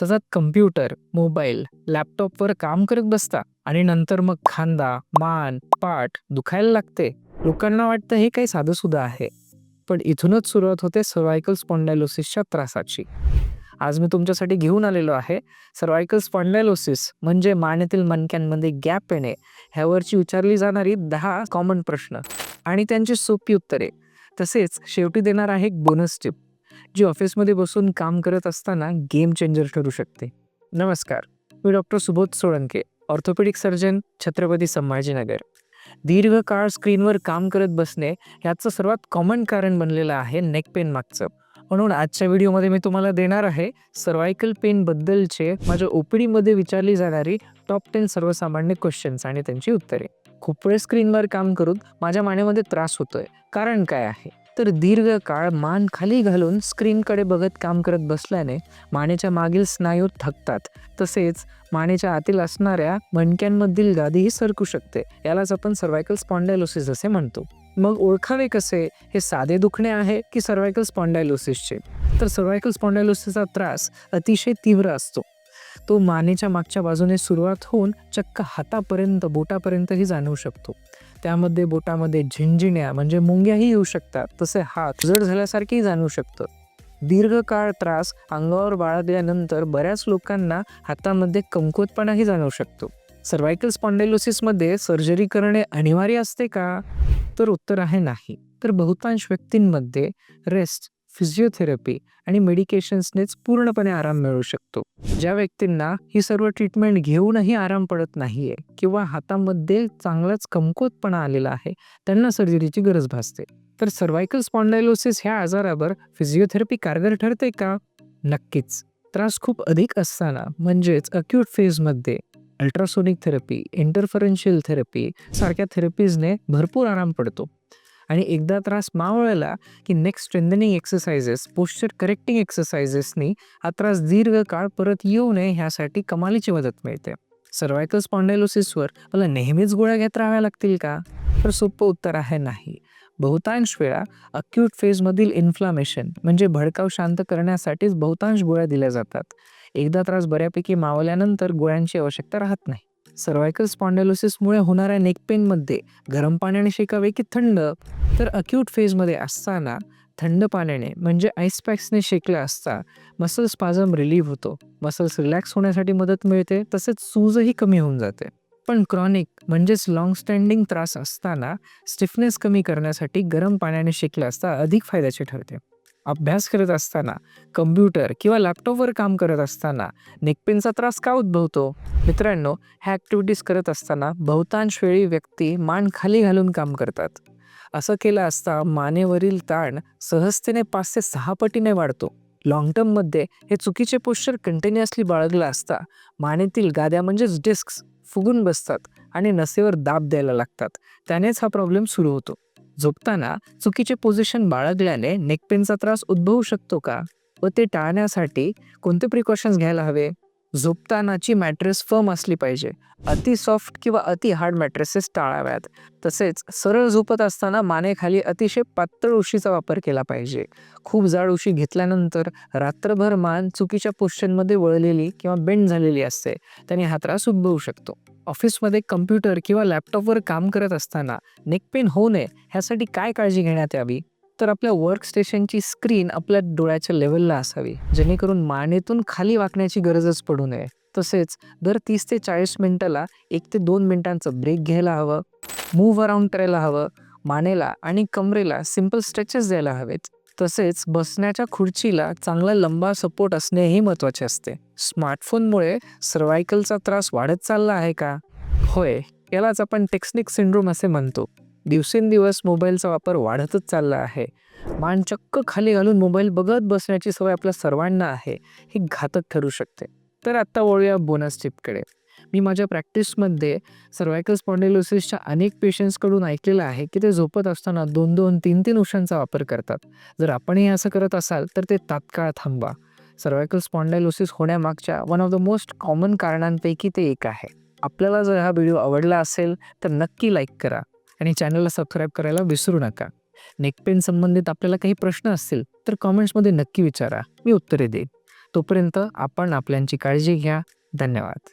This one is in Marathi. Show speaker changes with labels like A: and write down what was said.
A: सतत कम्प्युटर मोबाईल लॅपटॉपवर काम करत बसता आणि नंतर मग खांदा मान पाठ दुखायला लागते. लोकांना वाटतं हे काही साधंसुद्धा आहे. पण इथूनच सुरुवात होते सर्वायकल स्पॉन्डायलोसिसच्या त्रासाची. आज मी तुमच्यासाठी घेऊन आलेलो आहे. सर्वायकल स्पॉन्डायलोसिस म्हणजे मानेतील मणक्यांमध्ये गॅप येणे ह्यावरची विचारली जाणारी दहा कॉमन प्रश्न आणि त्यांची सोपी उत्तरे. तसेच शेवटी देणार आहे एक बोनस टिप. जी ऑफिसमध्ये बसून काम करत असताना गेम चेंजर ठरू शकते. नमस्कार मी doctor Subodh Solanke orthopedic surgeon Chhatrapati Sambhajinagar. दीर्घ काळ स्क्रीनवर काम करत बसणे याचं सर्वात कॉमन कारण बनलेलं आहे नेक पेन मागचं. म्हणून आजच्या व्हिडिओमध्ये मी तुम्हाला देणार आहे सर्वायकल पेनबद्दलचे माझ्या ओ पी डीमध्ये विचारली जाणारी टॉप टेन सर्वसामान्य क्वेश्चन्स आणि त्यांची उत्तरे. खूप वेळ स्क्रीनवर काम करून माझ्या मानेमध्ये त्रास होतोय. कारण काय आहे? तर दीर्घ काळ मान खाली घालून स्क्रीनकडे बघत काम करत बसल्याने मानेच्या मागील स्नायू थकतात. तसेच मानेच्या आतील असणाऱ्या मणक्यांमधील गादीही सरकू शकते. यालाच आपण सर्वायकल स्पॉन्डायलोसिस असे म्हणतो. मग ओळखावे कसे? हे साधे दुखणे आहे की सर्वायकल स्पॉन्डायलोसिसचे तर सर्वायकल स्पॉन्डायलोसिसचा त्रास अतिशय तीव्र असतो. तो मानेच्या मागच्या बाजूने सुरुवात होऊन चक्क हातापर्यंत बोटापर्यंतही जाणवू शकतो. त्यामध्ये बोटामध्ये झिंझिण्या म्हणजे मुंग्याही येऊ शकतात. तसे हात जड झाल्यासारखेही जाणवू शकतं. दीर्घकाळ त्रास अंगावर बाळगल्यानंतर बऱ्याच लोकांना हातामध्ये कमकुवतपणाही जाणवू शकतो. सर्वायकल स्पॉन्डेलोसिसमध्ये सर्जरी करणे अनिवार्य असते का? तर उत्तर आहे नाही. तर बहुतांश व्यक्तींमध्ये रेस्ट फिजिओथेरपी आणि मेडिकेशन्सनेच पूर्णपणे आराम मिळू शकतो. ज्या व्यक्तींना ही सर्व ट्रीटमेंट घेऊनही आराम पडत नाहीये किंवा हातामध्ये चांगलाच कमकुवतपणा आलेला आहे त्यांना सर्जरीची गरज भासते. तर सर्वायकल स्पॉन्डायलोसिस ह्या आजारावर फिजिओथेरपी कारगर ठरते का? नक्कीच. त्रास खूप अधिक असताना म्हणजेच अक्यूट फेजमध्ये अल्ट्रासोनिक थेरपी इंटरफरन्शियल थेरपी सारख्या थेरपीजने भरपूर आराम पडतो. आणि एकदा त्रास मावळला की next strengthening exercises posture correcting एक्सरसाइजेसनी हा त्रास दीर्घकाळ परत येऊ नये ह्यासाठी कमालीची मदत मिळते. सर्वायकल स्पॉन्डायलोसिसवर मला नेहमीच गोळ्या घेत राहाव्या लागतील का? तर सोपं उत्तर आहे नाही. बहुतांश वेळा अक्यूट फेजमधील इन्फ्लामेशन म्हणजे भडकाव शांत करण्यासाठीच बहुतांश गोळ्या दिल्या जातात. एकदा त्रास बऱ्यापैकी मावल्यानंतर गोळ्यांची आवश्यकता राहत नाही. सर्वायकल स्पॉन्डेलोसिसमुळे होणाऱ्या नेक पेनमध्ये गरम पाण्याने शेकावे की थंड? तर अक्यूट फेजमध्ये असताना थंड पाण्याने म्हणजे आईस पॅक्सने असता मसल स्पाझम रिलीव्ह होतो. मसल्स रिलॅक्स होण्यासाठी मदत मिळते तसेच सूजही कमी होऊन जाते. पण क्रॉनिक म्हणजेच लॉंगस्टँडिंग त्रास असताना स्टिफनेस कमी करण्यासाठी गरम पाण्याने शेकलं असता अधिक फायद्याचे ठरते. अभ्यास करत असताना कम्प्युटर किंवा लॅपटॉपवर काम करत असताना नेकपेनचा त्रास का उद्भवतो? मित्रांनो ह्या ॲक्टिव्हिटीज करत असताना बहुतांश वेळी व्यक्ती मान खाली घालून काम करतात. असं केलं असता मानेवरील ताण सहजतेने पाच ते सहा पटीने वाढतो. लॉंग टर्ममध्ये हे चुकीचे पोश्चर कंटिन्युअसली बाळगलं असता मानेतील गाद्या म्हणजेच डिस्क्स फुगून बसतात आणि नसेवर दाब द्यायला लागतात. त्यानेच हा प्रॉब्लेम सुरू होतो. झोपताना चुकीचे पोझिशन बाळगल्याने नेकपेनचा त्रास उद्भवू शकतो का? व ते टाळण्यासाठी कोणते प्रिकॉशन्स घ्यायला हवे? झोपतानाची मॅट्रेस फर्म असली पाहिजे. अति सॉफ्ट किंवा अति हार्ड मॅट्रेसेस टाळाव्यात. तसेच सरळ झोपत असताना मानेखाली अतिशय पातळ उशीचा वापर केला पाहिजे. खूप जाड उशी घेतल्यानंतर रात्रभर मान चुकीच्या पोश्चनमध्ये वळलेली किंवा बेंड झालेली असते. त्याने हा त्रास उद्भवू शकतो. ऑफिसमध्ये कम्प्युटर किंवा लॅपटॉपवर काम करत असताना नेक पेन होऊ नये ह्यासाठी काय काळजी घेण्यात यावी? तर आपल्या वर्क स्टेशनची स्क्रीन आपल्या डोळ्याच्या लेवलला असावी जेणेकरून मानेतून खाली वाकण्याची गरजच पडू नये. तसेच दर तीस ते चाळीस मिनिटाला एक ते दोन मिनिटांचं ब्रेक घ्यायला हवं मूव्ह अराउंड करायला हवं मानेला आणि कमरेला सिंपल स्ट्रेचेस द्यायला हवेत. तसेच बसण्याच्या खुर्चीला चांगला लंबा सपोर्ट असणेही महत्त्वाचे असते. स्मार्टफोनमुळे सर्वायकलचा त्रास वाढत चालला आहे का? होय यालाच आपण टेक्स्निक सिंड्रोम असे म्हणतो. दिवसेंदिवस मोबाईलचा वापर वाढतच चालला आहे. मान चक्क खाली घालून मोबाईल बघत बसण्याची सवय आपल्या सर्वांना आहे ही घातक ठरू शकते. तर आत्ता वळूया बोनस टिपकडे मी माझ्या प्रॅक्टिसमध्ये सर्वायकल स्पॉन्डिलोसिसच्या अनेक पेशंट्सकडून ऐकलेलं आहे की ते झोपत असताना दोन दोन तीन तीन उशांचा वापर करतात. जर आपणही असं करत असाल तर ते तात्काळ थांबवा. Cervical spondylosis होण्यामागच्या one of the most common कारणांपैकी ते एक आहे. आपल्याला जर हा व्हिडिओ आवडला असेल तर नक्की लाईक करा आणि चॅनलला सबस्क्राईब करायला विसरू नका. नेकपेन संबंधित आपल्याला काही प्रश्न असतील तर कॉमेंट्समध्ये नक्की विचारा. मी उत्तरे देईन. तोपर्यंत आपण आपल्यांची काळजी घ्या. धन्यवाद.